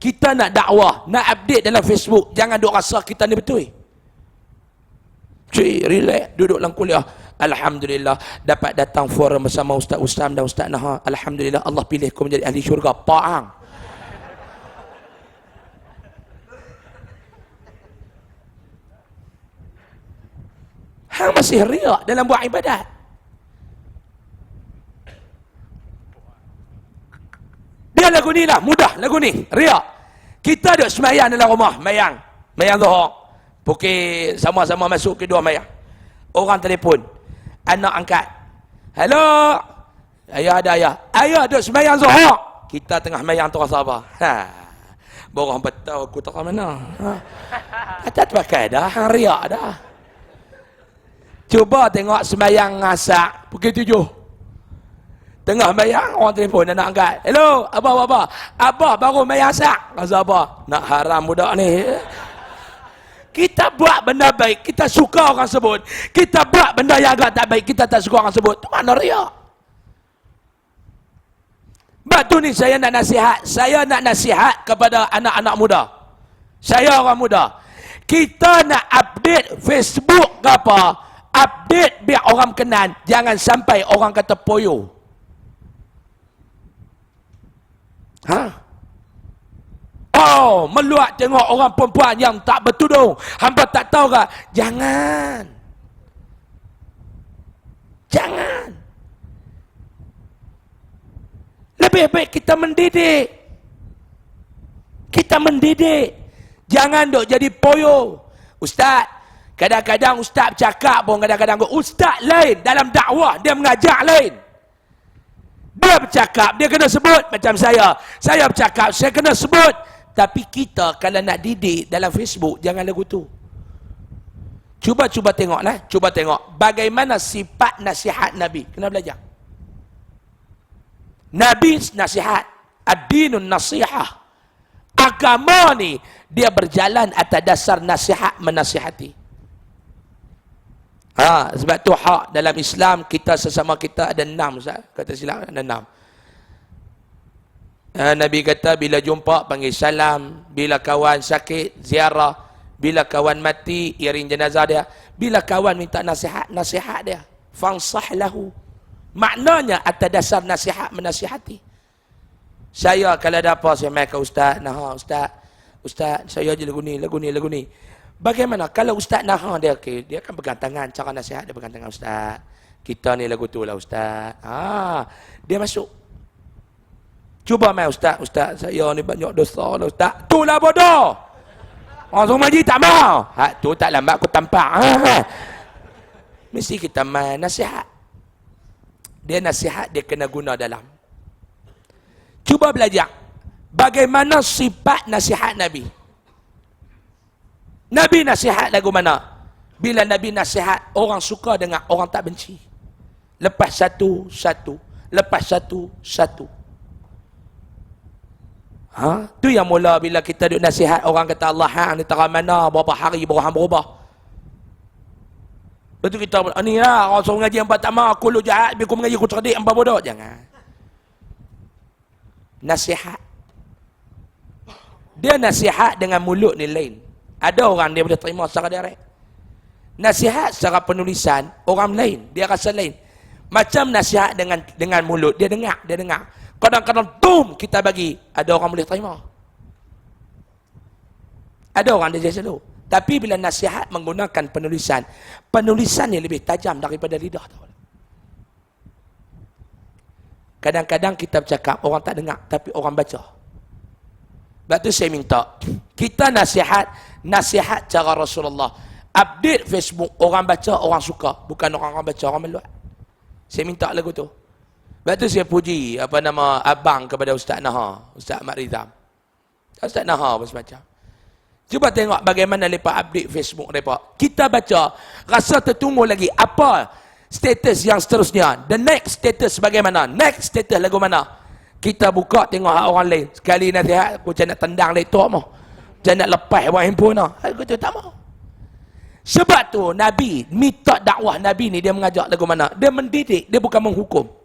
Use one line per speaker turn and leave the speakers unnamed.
kita nak dakwah, nak update dalam Facebook, jangan duk rasa kita ni betul. Cik, relax, duduk dalam kuliah. Alhamdulillah, dapat datang forum bersama Ustaz Ustam dan Ustaz Naha. Alhamdulillah, Allah pilih aku menjadi ahli syurga. Paang. Hang masih riak dalam buat ibadat. Dia lagu ni lah, mudah lagu ni. Riak. Kita duduk semayang dalam rumah, mayang. Mayang zuhur. Pukul sama-sama masuk ke dua mayang. Orang telefon. Anak angkat. Hello. Ayah ada ayah. Ayah duduk semayang zuhur. Kita tengah mayang tu rasa apa? Ha. Borang betul aku tak mana. Ha. Kata terpakai dah, hang riak dah. Cuba tengok semayang ngasak pukul tujuh. Tengah mayang, orang telefon dia nak angkat. Hello, Abah, Abah, Abah. Abah baru mayang sak. Rasa apa? Nak haram budak ni. Kita buat benda baik, kita suka orang sebut. Kita buat benda yang agak tak baik, kita tak suka orang sebut. Itu mana riak? Batu ni saya nak nasihat. Saya nak nasihat kepada anak-anak muda. Saya orang muda. Kita nak update Facebook ke apa? update biar orang kenal jangan sampai orang kata poyo ha? Oh meluat tengok orang perempuan yang tak bertudung. Hamba tak tahu ke? Jangan. Jangan. Lebih baik kita mendidik. Kita mendidik. Jangan dok jadi poyo. Ustaz Kadang-kadang ustaz bercakap pun kadang-kadang ustaz lain dalam dakwah dia mengajar lain. Dia bercakap, dia kena sebut macam saya. Saya bercakap, saya kena sebut. Tapi kita kalau nak didik dalam Facebook, jangan lagu tu. Cuba-cuba tengoklah, cuba tengok bagaimana sifat nasihat Nabi. Kena belajar. Nabi nasihat, ad-dinun nasihah. Agama ni dia berjalan atas dasar nasihat menasihati. Ha, sebab tu hak dalam Islam kita sesama kita ada enam Ustaz. Kata silap ada enam. Ha, Nabi kata bila jumpa panggil salam, bila kawan sakit ziarah, bila kawan mati iring jenazah dia, bila kawan minta nasihat, nasihat dia. Fansah lahu. Maknanya atas dasar nasihat menasihati. Saya kalau ada apa saya mai ke ustaz, nah ustaz, ustaz saya je lagu ni, lagu ni, lagu ni. Bagaimana kalau ustaz nah dia okay, dia akan pegang tangan cara nasihat dia pegang tangan ustaz. Kita ni lagu tu lah ustaz. Ah, dia masuk. Cuba mai ustaz, ustaz saya ni banyak dosa lah ustaz. Tulah bodoh. Orang maji tak mau. Ha, tu tak lambat aku tampak. Ha. Mesti kita mai nasihat. Dia nasihat dia kena guna dalam. Cuba belajar. Bagaimana sifat nasihat Nabi? Nabi nasihat lagu mana? Bila Nabi nasihat, orang suka dengan orang tak benci. Lepas satu, satu. Lepas satu, satu. Ha? Tu yang mula bila kita duduk nasihat, orang kata Allah hang ni terang mana, berapa hari berubah berubah. Lepas tu kita, ah, ni lah, orang suruh mengaji tak mahu, aku lu jahat, aku mengaji, aku cerdik, empat bodoh. Jangan. Nasihat. Dia nasihat dengan mulut ni lain. Ada orang dia boleh terima secara direct. Nasihat secara penulisan, orang lain, dia rasa lain. Macam nasihat dengan dengan mulut, dia dengar, dia dengar. Kadang-kadang, boom, kita bagi, ada orang boleh terima. Ada orang dia selalu. Tapi bila nasihat menggunakan penulisan, penulisan ni lebih tajam daripada lidah. Kadang-kadang kita bercakap, orang tak dengar, tapi orang baca. Sebab tu saya minta, kita nasihat, nasihat cara Rasulullah. Update Facebook, orang baca, orang suka. Bukan orang-orang baca, orang meluat. Saya minta lagu tu. Lepas tu saya puji apa nama abang kepada Ustaz Naha, Ustaz Ahmad Rizam. Ustaz Naha pun semacam. Cuba tengok bagaimana mereka update Facebook mereka. Kita baca, rasa tertunggu lagi apa status yang seterusnya. The next status bagaimana? Next status lagu mana? Kita buka tengok orang lain. Sekali nasihat, aku macam nak tendang laptop mah. Jangan lepas buat handphone lah. Aku tu tak mau. Sebab tu Nabi, minta dakwah Nabi ni dia mengajak lagu mana? Dia mendidik, dia bukan menghukum.